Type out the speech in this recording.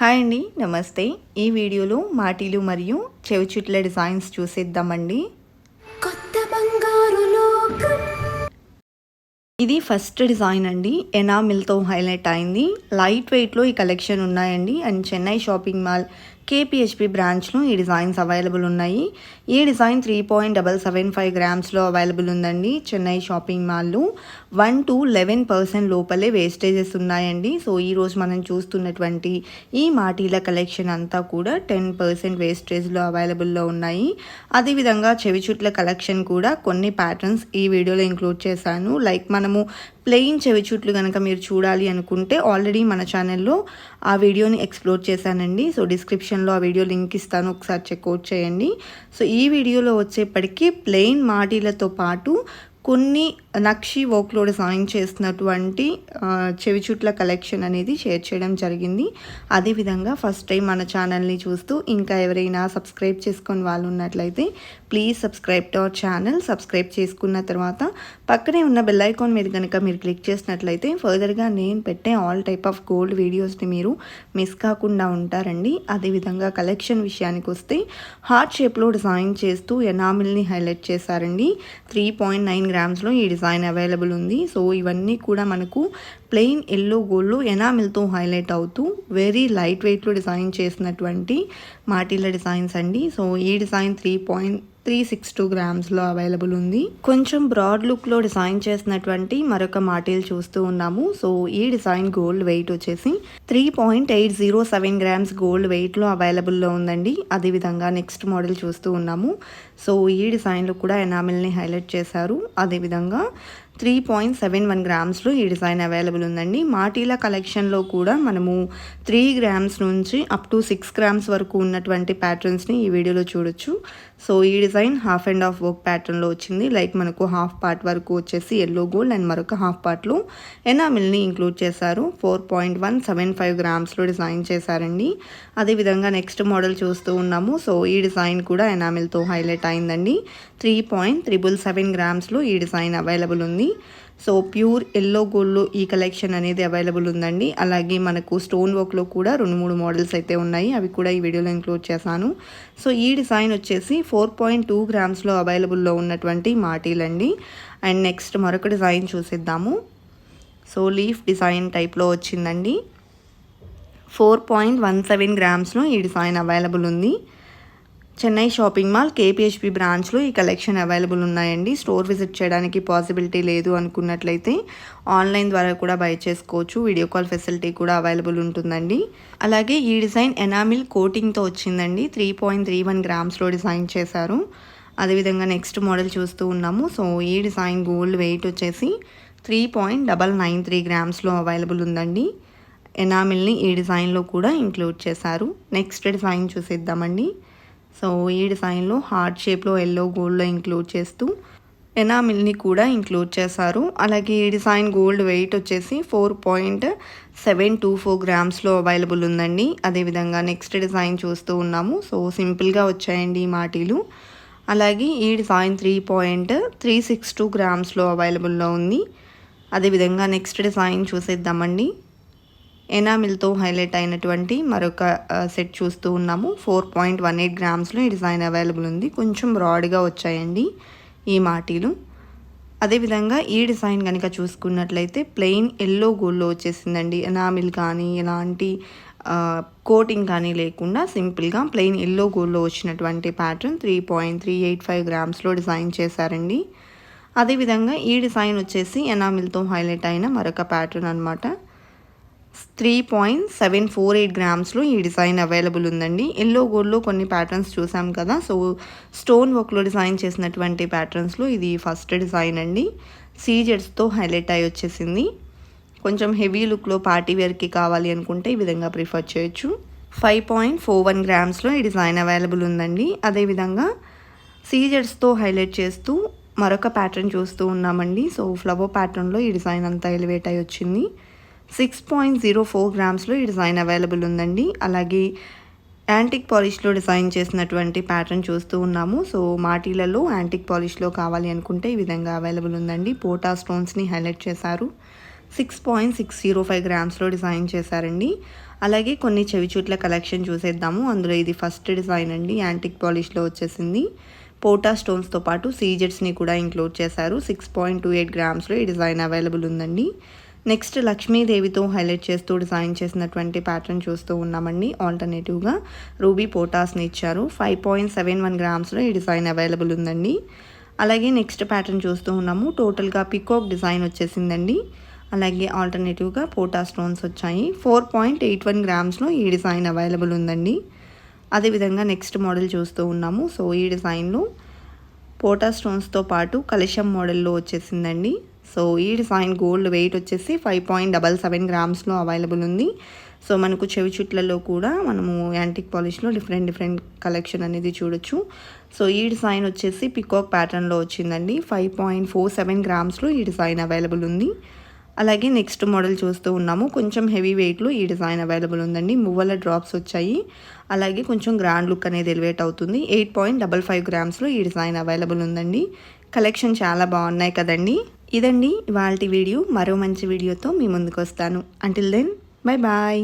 Hi అండి నమస్తే. ఈ వీడియోలో మాటీలు మరియు చెవిచుట్ల డిజైన్స్ చూసేద్దామండి. కొత్త బంగారు లోకం. ఇది ఫస్ట్ డిజైన్ అండి. ఎనామిల్తో హైలైట్ అయింది. లైట్ వెయిట్లో ఈ కలెక్షన్ ఉన్నాయండి. And Chennai shopping mall KPHB బ్రాంచ్లో ఈ డిజైన్స్ అవైలబుల్ ఉన్నాయి. ఈ design three point double seven five గ్రామ్స్లో available ఉందండి. చెన్నై షాపింగ్ మాల్లో వన్ టు లెవెన్ పర్సెంట్ లోపలే వేస్టేజెస్ ఉన్నాయండి. సో ఈరోజు మనం చూస్తున్నటువంటి ఈ మాటీల కలెక్షన్ అంతా కూడా టెన్ పర్సెంట్ వేస్టేజ్లో అవైలబుల్లో ఉన్నాయి. అదేవిధంగా చెవి చుట్ల కలెక్షన్ కూడా కొన్ని ప్యాటర్న్స్ ఈ వీడియోలో ఇంక్లూడ్ చేశాను. లైక్ మనము ప్లెయిన్ చెవి చుట్లు కనుక మీరు చూడాలి అనుకుంటే ఆల్రెడీ మన ఛానల్లో ఆ వీడియోని ఎక్స్ప్లోర్ చేశానండి. సో డిస్క్రిప్షన్ డిస్క్రిప్షన్లో ఆ వీడియో లింక్ ఇస్తాను ఒకసారి చెక్అవుట్ చేయండి. సో ఈ వీడియోలో వచ్చేప్పటికీ ప్లెయిన్ మాటీలతో పాటు కొన్ని నక్షి వర్క్లో డిజైన్ చేసినటువంటి చెవి చుట్ల కలెక్షన్ అనేది షేర్ చేయడం జరిగింది. అదేవిధంగా ఫస్ట్ టైం మన ఛానల్ని చూస్తూ ఇంకా ఎవరైనా సబ్స్క్రైబ్ చేసుకొని వాళ్ళు ఉన్నట్లయితే please subscribe to our channel subscribe చేసుకున్న తర్వాత పక్కనే ఉన్న బెల్ ఐకాన్ మీద కనుక మీరు క్లిక్ చేసినట్లయితే ఫర్దర్గా నేను పెట్టే ఆల్ టైప్ ఆఫ్ గోల్డ్ వీడియోస్ని మీరు మిస్ కాకుండా ఉంటారండి. అదేవిధంగా కలెక్షన్ విషయానికి వస్తే హార్ట్ షేప్లో డిజైన్ చేస్తూ ఎనామిల్ని హైలైట్ చేశారండి. త్రీ పాయింట్ నైన్ గ్రామ్స్లో ఈ డిజైన్ అవైలబుల్ ఉంది. సో ఇవన్నీ కూడా మనకు ప్లెయిన్ ఎల్లో గోల్డ్లో ఎనామిల్తో హైలైట్ అవుతూ వెరీ లైట్ వెయిట్లో డిజైన్ చేసినటువంటి మాటీల డిజైన్స్ అండి. సో ఈ design three point three six two గ్రామ్స్లో available ఉంది. కొంచెం బ్రాడ్ లుక్లో డిజైన్ చేసినటువంటి మరొక మాటీలు చూస్తూ ఉన్నాము. సో ఈ డిజైన్ గోల్డ్ వెయిట్ వచ్చేసి three point eight zero seven grams gold వెయిట్లో అవైలబుల్లో ఉందండి. అదేవిధంగా నెక్స్ట్ మోడల్ చూస్తూ ఉన్నాము. సో ఈ డిజైన్లో కూడా ఎనామిల్ని హైలైట్ చేశారు. అదేవిధంగా త్రీ పాయింట్ సెవెన్ వన్ గ్రామ్స్లో ఈ డిజైన్ అవైలబుల్ ఉందండి. మాటీల కలెక్షన్లో కూడా మనము త్రీ గ్రామ్స్ నుంచి అప్ టు సిక్స్ గ్రామ్స్ వరకు ఉన్నటువంటి ప్యాటర్న్స్ని ఈ వీడియోలో చూడొచ్చు. సో ఈ design half and half work ప్యాటర్న్లో వచ్చింది. లైక్ మనకు హాఫ్ పార్ట్ వరకు వచ్చేసి ఎల్లో గోల్డ్ అండ్ మరొక హాఫ్ పార్ట్లో ఎనామిల్ని ఇంక్లూడ్ చేశారు. Four point one seven five గ్రామ్స్లో design చేశారండి. అదేవిధంగా నెక్స్ట్ మోడల్ చూస్తూ ఉన్నాము. సో ఈ డిజైన్ కూడా ఎనామిల్తో హైలైట్ అయిందండి. త్రీ పాయింట్ త్రిబుల్ సెవెన్ గ్రామ్స్లో ఈ డిజైన్ అవైలబుల్ ఉంది. సో ప్యూర్ ఎల్లో గోల్డ్లో ఈ కలెక్షన్ అనేది అవైలబుల్ ఉందండి. అలాగే మనకు స్టోన్ వర్క్లో కూడా రెండు మూడు మోడల్స్ అయితే ఉన్నాయి. అవి కూడా ఈ వీడియోలో ఇంక్లూడ్ చేశాను. సో ఈ డిజైన్ వచ్చేసి ఫోర్ పాయింట్ టూ గ్రామ్స్లో అవైలబుల్లో ఉన్నటువంటి మాటీలండి అండ్ నెక్స్ట్ మరొక డిజైన్ చూసేద్దాము. సో లీఫ్ డిజైన్ టైప్లో వచ్చిందండి. ఫోర్ పాయింట్ వన్ సెవెన్ గ్రామ్స్లో ఈ డిజైన్ అవైలబుల్ ఉంది. చెన్నై షాపింగ్ మాల్ కేపీహెచ్పి బ్రాంచ్లో ఈ కలెక్షన్ అవైలబుల్ ఉన్నాయండి. స్టోర్ విజిట్ చేయడానికి పాసిబిలిటీ లేదు అనుకున్నట్లయితే ఆన్లైన్ ద్వారా కూడా బై చేసుకోవచ్చు. వీడియో కాల్ ఫెసిలిటీ కూడా అవైలబుల్ ఉంటుందండి. అలాగే ఈ డిజైన్ ఎనామిల్ కోటింగ్తో వచ్చిందండి. త్రీ పాయింట్ త్రీ వన్ గ్రామ్స్లో డిజైన్ చేశారు. అదేవిధంగా నెక్స్ట్ మోడల్ చూస్తూ ఉన్నాము. సో ఈ డిజైన్ గోల్డ్ వెయిట్ వచ్చేసి three point double nine three గ్రామ్స్లో available ఉందండి. ఎనామిల్ని ఈ డిజైన్లో కూడా ఇంక్లూడ్ చేశారు. నెక్స్ట్ డిజైన్ చూసేద్దామండి. సో ఈ డిజైన్లో హార్ట్ షేప్లో ఎల్లో గోల్డ్లో ఇంక్లూడ్ చేస్తూ ఎనామిల్ని కూడా ఇంక్లూడ్ చేశారు. అలాగే ఈ డిజైన్ గోల్డ్ వెయిట్ వచ్చేసి four point seven two four గ్రామ్స్లో available ఉందండి. అదేవిధంగా నెక్స్ట్ డిజైన్ చూస్తూ ఉన్నాము. సో సింపుల్గా వచ్చాయండి ఈ మాటీలు. అలాగే ఈ design three point three six two గ్రామ్స్లో అవైలబుల్లో ఉంది. అదేవిధంగా నెక్స్ట్ డిజైన్ చూసేద్దామండి. ఎనామిల్తో హైలైట్ అయినటువంటి మరొక సెట్ చూస్తూ ఉన్నాము. ఫోర్ పాయింట్ వన్ ఎయిట్ గ్రామ్స్లో ఈ డిజైన్ అవైలబుల్ ఉంది. కొంచెం బ్రాడ్గా వచ్చాయండి ఈ మాటీలు. అదేవిధంగా ఈ డిజైన్ కనుక చూసుకున్నట్లయితే ప్లెయిన్ ఎల్లో గోల్డ్లో వచ్చేసిందండి. ఎనామిల్ కానీ ఎలాంటి కోటింగ్ కానీ లేకుండా సింపుల్గా ప్లెయిన్ ఎల్లో గోల్డ్లో వచ్చినటువంటి pattern three point three eight five గ్రామ్స్లో design చేశారండి. అదేవిధంగా ఈ డిజైన్ వచ్చేసి ఎనామిల్తో హైలైట్ అయిన మరొక ప్యాటర్న్ అనమాట three point seven four eight గ్రామ్స్లో ఈ డిజైన్ అవైలబుల్ ఉందండి. ఎల్లో గోల్డ్లో కొన్ని ప్యాటర్న్స్ చూసాం కదా సో స్టోన్ వర్క్లో డిజైన్ చేసినటువంటి ప్యాటర్న్స్లో ఇది ఫస్ట్ డిజైన్ అండి. సీజెడ్స్తో హైలైట్ అయి వచ్చేసింది. కొంచెం హెవీ లుక్లో పార్టీ వేర్కి కావాలి అనుకుంటే ఈ విధంగా ప్రిఫర్ చేయొచ్చు. ఫైవ్ పాయింట్ ఫోర్ వన్ గ్రామ్స్లో ఈ డిజైన్ అవైలబుల్ ఉందండి. అదేవిధంగా సీజెడ్స్తో హైలైట్ చేస్తూ మరొక ప్యాటర్న్ చూస్తూ ఉన్నామండి. సో ఫ్లవర్ ప్యాటర్న్లో ఈ డిజైన్ అంతా ఎలివేట్ అయి వచ్చింది. సిక్స్ పాయింట్ జీరో ఫోర్ గ్రామ్స్లో ఈ డిజైన్ అవైలబుల్ ఉందండి. అలాగే యాంటిక్ పాలిష్లో డిజైన్ చేసినటువంటి ప్యాటర్న్ చూస్తూ ఉన్నాము. సో మాటీలలో యాంటిక్ పాలిష్లో కావాలి అనుకుంటే ఈ విధంగా అవైలబుల్ ఉందండి. పోటా స్టోన్స్ని హైలైట్ చేశారు. Six point six zero five గ్రామ్స్లో design చేశారండి. అలాగే కొన్ని చెవిచూట్ల కలెక్షన్ చూసేద్దాము. అందులో ఇది ఫస్ట్ డిజైన్ అండి. యాంటిక్ పాలిష్లో వచ్చేసింది. పోటా స్టోన్స్తో పాటు సీజెట్స్ని కూడా ఇంక్లూడ్ చేశారు. సిక్స్ పాయింట్ టూ ఎయిట్ గ్రామ్స్లో ఈ డిజైన్ అవైలబుల్ ఉందండి. నెక్స్ట్ లక్ష్మీదేవితో హైలైట్ చేస్తూ డిజైన్ చేసినటువంటి ప్యాటర్న్ చూస్తూ ఉన్నామండి. ఆల్టర్నేటివ్గా రూబీ పోటాస్ని ఇచ్చారు. ఫైవ్ పాయింట్ సెవెన్ వన్ గ్రామ్స్లో ఈ డిజైన్ అవైలబుల్ ఉందండి. అలాగే నెక్స్ట్ ప్యాటర్న్ చూస్తూ ఉన్నాము. టోటల్గా పికాక్ డిజైన్ వచ్చేసిందండి. అలాగే ఆల్టర్నేటివ్గా పోటా స్టోన్స్ వచ్చాయి. ఫోర్ పాయింట్ ఎయిట్ వన్ గ్రామ్స్లో ఈ డిజైన్ అవైలబుల్ ఉందండి. అదేవిధంగా నెక్స్ట్ మోడల్ చూస్తూ ఉన్నాము. సో ఈ డిజైన్లో పోటా స్టోన్స్తో పాటు కలశం మోడల్లో వచ్చేసిందండి. సో ఈ డిజైన్ గోల్డ్ వెయిట్ వచ్చేసి ఫైవ్ పాయింట్ డబల్ సెవెన్ గ్రామ్స్లో అవైలబుల్ ఉంది. సో మనకు చెవి చుట్లలో కూడా మనము యాంటిక్ పాలిష్లో డిఫరెంట్ డిఫరెంట్ కలెక్షన్ అనేది చూడొచ్చు. సో ఈ డిజైన్ వచ్చేసి పికాక్ ప్యాటర్న్లో వచ్చిందండి. ఫైవ్ పాయింట్ ఫోర్ సెవెన్ గ్రామ్స్లో ఈ డిజైన్ అవైలబుల్ ఉంది. అలాగే నెక్స్ట్ మోడల్ చూస్తూ ఉన్నాము. కొంచెం హెవీ వెయిట్లో ఈ డిజైన్ అవైలబుల్ ఉందండి. మువ్వల డ్రాప్స్ వచ్చాయి. అలాగే కొంచెం గ్రాండ్ లుక్ అనేది ఎలివేట్ అవుతుంది. ఎయిట్ పాయింట్ డబల్ ఫైవ్ గ్రామ్స్లో ఈ డిజైన్ అవైలబుల్ ఉందండి. కలెక్షన్ చాలా బాగున్నాయి కదండి. ఇదండి ఇవాళ వీడియో. మరో మంచి వీడియోతో మీ ముందుకు వస్తాను అంటిల్ దెన్ బాయ్ బాయ్